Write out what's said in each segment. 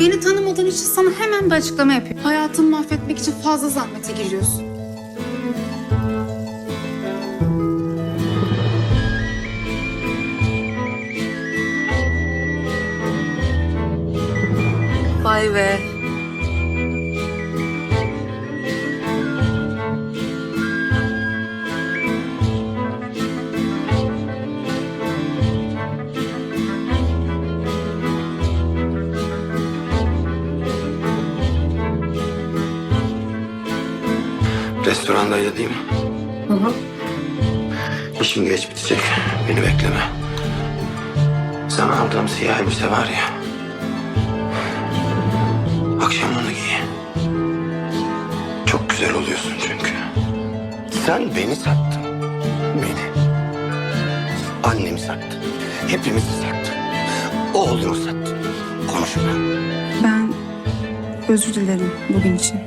Beni tanımadığın için sana hemen bir açıklama yapıyorum. Hayatımı mahvetmek için fazla zahmete giriyorsun. Vay be. Restorandaydı değil mi? İşim geç bitecek. Beni bekleme. Sana aldığım siyah elbise var ya. Akşam onu giy. Çok güzel oluyorsun çünkü. Sen beni sattın. Beni. Annemi sattın. Hepimizi sattın. Oğlumu sattın. Konuşma. Ben özür dilerim bugün için.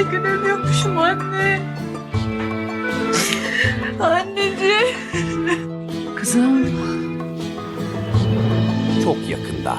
Her gün ölüyormuşum anne. Anneciğim. Kızım. çok yakında.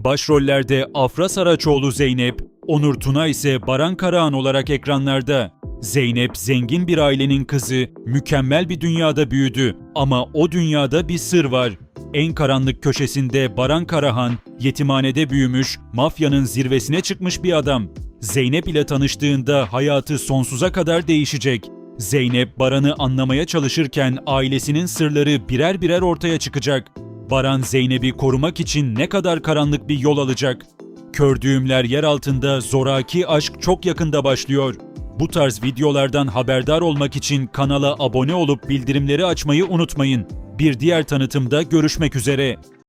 Başrollerde Afra Saraçoğlu Zeynep, Onur Tuna ise Baran Karahan olarak ekranlarda. Zeynep zengin bir ailenin kızı, mükemmel bir dünyada büyüdü ama o dünyada bir sır var. En karanlık köşesinde Baran Karahan, yetimhanede büyümüş, mafyanın zirvesine çıkmış bir adam. Zeynep ile tanıştığında hayatı sonsuza kadar değişecek. Zeynep Baran'ı anlamaya çalışırken ailesinin sırları birer birer ortaya çıkacak. Baran Zeynep'i korumak için ne kadar karanlık bir yol alacak? Kör düğümler yer altında zoraki aşk çok yakında başlıyor. Bu tarz videolardan haberdar olmak için kanala abone olup bildirimleri açmayı unutmayın. Bir diğer tanıtımda görüşmek üzere.